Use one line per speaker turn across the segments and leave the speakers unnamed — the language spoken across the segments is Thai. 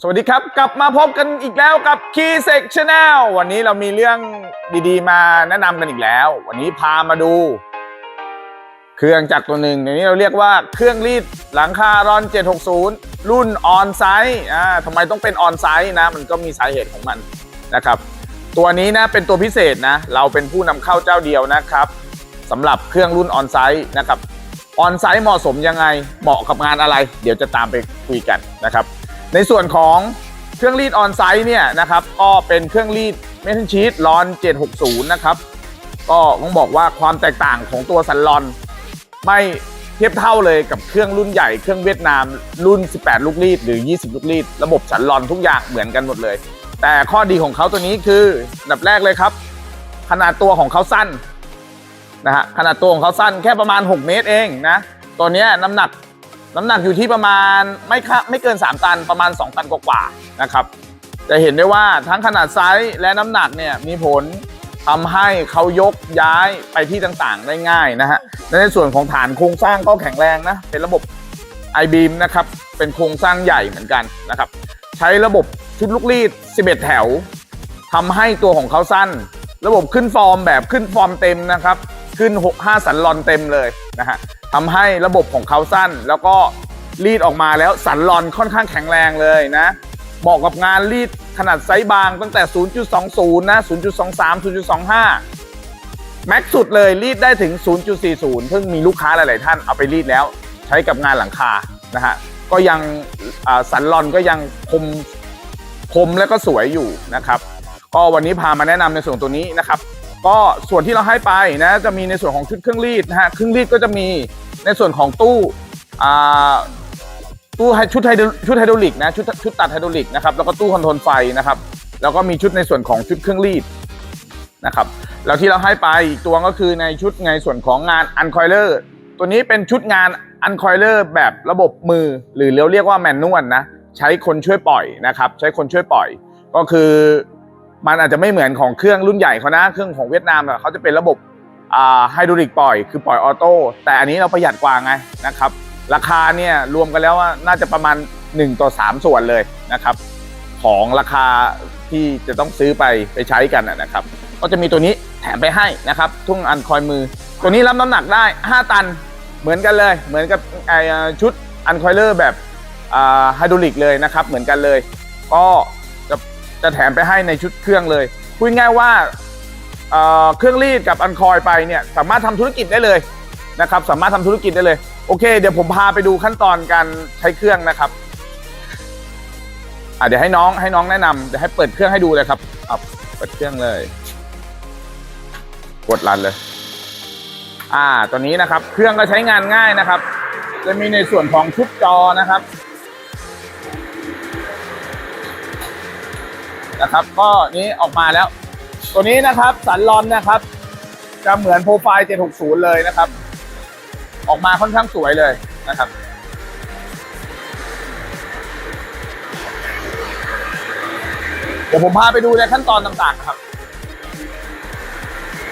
สวัสดีครับ กลับมาพบกันอีกแล้วกับ Key s e c Channel วันนี้เรามีเรื่องดีๆ มาแนะนำกันอีกแล้ว วันนี้พามาดู เครื่องจักรตัวหนึ่งในนี้เราเรียกว่าเครื่องรีดหลังคารอน 760 รุ่นออนไซต์อ่าทำไมต้องเป็นออนไซต์นะ มันก็มีสาเหตุของมันนะครับ ตัวนี้นะเป็นตัวพิเศษนะ เราเป็นผู้นำเข้าเจ้าเดียวนะครับสำหรับเครื่องรุ่นออนไซต์นะครับออนไซต์เหมาะสมยังไงเหมาะกับงานอะไร เดี๋ยวจะตามไปคุยกันนะครับ ในส่วนของเครื่องรีดออนไซต์เนี่ยนะครับก็เป็นเครื่องรีดเมทัลชีตลอน 760 นะครับก็ต้องบอกว่าความแตกต่างของตัวสันลอน ไม่เทียบเท่าเลยกับเครื่องรุ่นใหญ่เครื่องเวียดนามรุ่น 18 ลูกรีดหรือ 20 ลูกรีดระบบสันลอนทุกอย่างเหมือนกันหมดเลย แต่ข้อดีของเขาตัวนี้คืออันดับแรกเลยครับ ขนาดตัวของเขาสั้นนะฮะขนาดตัวของเขาสั้นแค่ประมาณ 6 เมตรเองนะตัวนี้น้ำหนัก น้ำหนักอยู่ที่ประมาณไม่ค่าไม่เกิน 3 ตันประมาณ 2 ตันกว่าๆนะครับ จะเห็นได้ว่าทั้งขนาดไซส์และน้ำหนักเนี่ยมีผลทำให้เขายกย้ายไปที่ต่างๆได้ง่ายนะฮะและในส่วนของฐานโครงสร้างก็แข็งแรงนะ เป็นระบบ i-beam นะครับ เป็นโครงสร้างใหญ่เหมือนกันนะครับ ใช้ระบบชุดลูกรีด 11 แถวทำให้ตัวของเขาสั้น ระบบขึ้นฟอร์มแบบขึ้นฟอร์มเต็มนะครับ ขึ้น 6 5 สันลอนเต็มเลยนะฮะทำให้ระบบของเขาสั้น แล้วก็รีดออกมาแล้วสันลอนค่อนข้างแข็งแรงเลยนะเหมาะกับงานรีดขนาดไซส์บางตั้งแต่ 0.20 นะ 0.23 0.25 แม็กสุดเลยรีดได้ถึง 0.40 เพิ่งมีลูกค้าหลาย ๆ ท่านเอาไปรีดแล้ว ใช้กับงานหลังคานะฮะก็ยังสันลอนก็ยังคมคมและก็สวยอยู่นะครับ ก็วันนี้พามาแนะนำในส่วนตัวนี้นะครับ ก็ส่วนที่เราให้ไปนะจะมีในส่วนของชุดเครื่องรีดนะฮะเครื่องรีดก็จะมีในส่วนของตู้อ่าตู้ชุดไฮดรชุดไฮดรอลิกนะชุดชุดตัดไฮดรอลิกนะครับแล้วก็ตู้คอนโทรลไฟนะครับแล้วก็มีชุดในส่วนของชุดเครื่องรีดนะครับแล้วที่เราให้ไปอีกตัวก็คือในชุดในส่วนของงานอันคอยเลอร์ตัวนี้เป็นชุดงานอันคอยเลอร์แบบระบบมือ หรือเราเรียกว่าแมนนวลนะใช้คนช่วยปล่อยนะครับ ใช้คนช่วยปล่อย ก็คือ มันอาจจะไม่เหมือนของเครื่องรุ่นใหญ่เขานะเครื่องของเวียดนามเขาจะเป็นระบบไฮดรอลิกปล่อยคือปล่อยออโต้แต่อันนี้เราประหยัดกว่าไงนะครับ ราคาเนี่ยรวมกันแล้วว่าน่าจะประมาณ 1 ต่อ 3 ส่วนเลยนะครับ ของราคาที่จะต้องซื้อไปไปใช้กันนะครับ ก็จะมีตัวนี้แถมไปให้นะครับ ทุ่งอันคอยมือ ตัวนี้รับน้ำหนักได้ 5 ตันเหมือนกันเลย เหมือนกับชุดอันคอยเลอร์แบบไฮดรอลิกเลยนะครับ เหมือนกันเลย ก็ จะแถมไปให้ในชุดเครื่องเลยพูดง่ายว่าเเครื่องรีดกับอันคอยไปเนี่ยสามารถทำธุรกิจได้เลยนะครับ สามารถทำธุรกิจได้เลย โอเค เดี๋ยวผมพาไปดูขั้นตอนการใช้เครื่องนะครับอะเดี๋ยวให้น้องให้น้องแนะนำเดี๋ยวให้เปิดเครื่องให้ดูเลยครับเอาเปิดเครื่องเลย กดรันเลย อ่าตัวนี้นะครับ เครื่องก็ใช้งานง่ายนะครับ จะมีในส่วนของชุดจอนะครับ นะครับ ก็นี้ออกมาแล้ว ตัวนี้นะครับสันลอนนะครับ จะเหมือนโปรไฟล์ 760 เลยนะครับ ออกมาค่อนข้างสวยเลยนะครับเดี๋ยวผมพาไปดูในขั้นตอนต่างๆครับ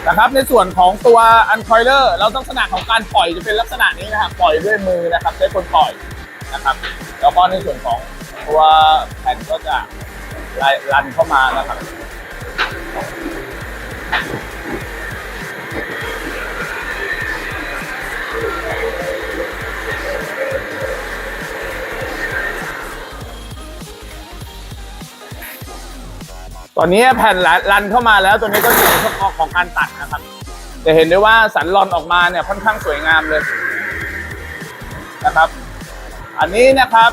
นะครับ ในส่วนของตัวอันคอยเลอร์เราต้องลักษณะของการปล่อยจะเป็นลักษณะนี้นะครับ ปล่อยด้วยมือนะครับใช้คนปล่อยนะครับ แล้วก็ในส่วนของตัวแผ่นก็จะ รันเข้ามานะครับตอนนี้แผ่นรันเข้ามาแล้วตัวนี้ก็อยู่ในช่วงของการตัดนะครับ จะเห็นได้ว่าสันลอนออกมาเนี่ยค่อนข้างสวยงามเลยนะครับ อันนี้นะครับ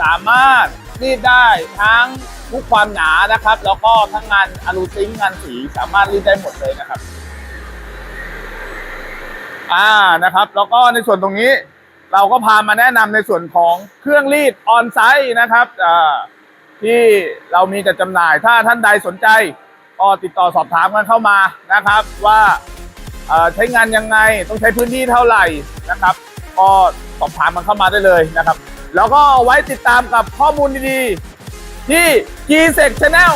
สามารถรีดได้ทั้ง ทุกความหนานะครับ แล้วก็ทั้งงานอลูซิงงานสีสามารถรีดได้หมดเลยนะครับ อ่านะครับ แล้วก็ในส่วนตรงนี้ เราก็พามาแนะนำในส่วนของเครื่องรีดออนไซต์นะครับอ่าที่เรามีจัดจำหน่ายถ้าท่านใดสนใจก็ติดต่อสอบถามกันเข้ามานะครับ ว่าใช้งานยังไงต้องใช้พื้นที่เท่าไหร่นะครับ ก็สอบถามมันเข้ามาได้เลยนะครับ แล้วก็ไว้ติดตามกับข้อมูลดีๆ ที่ g s e c Channel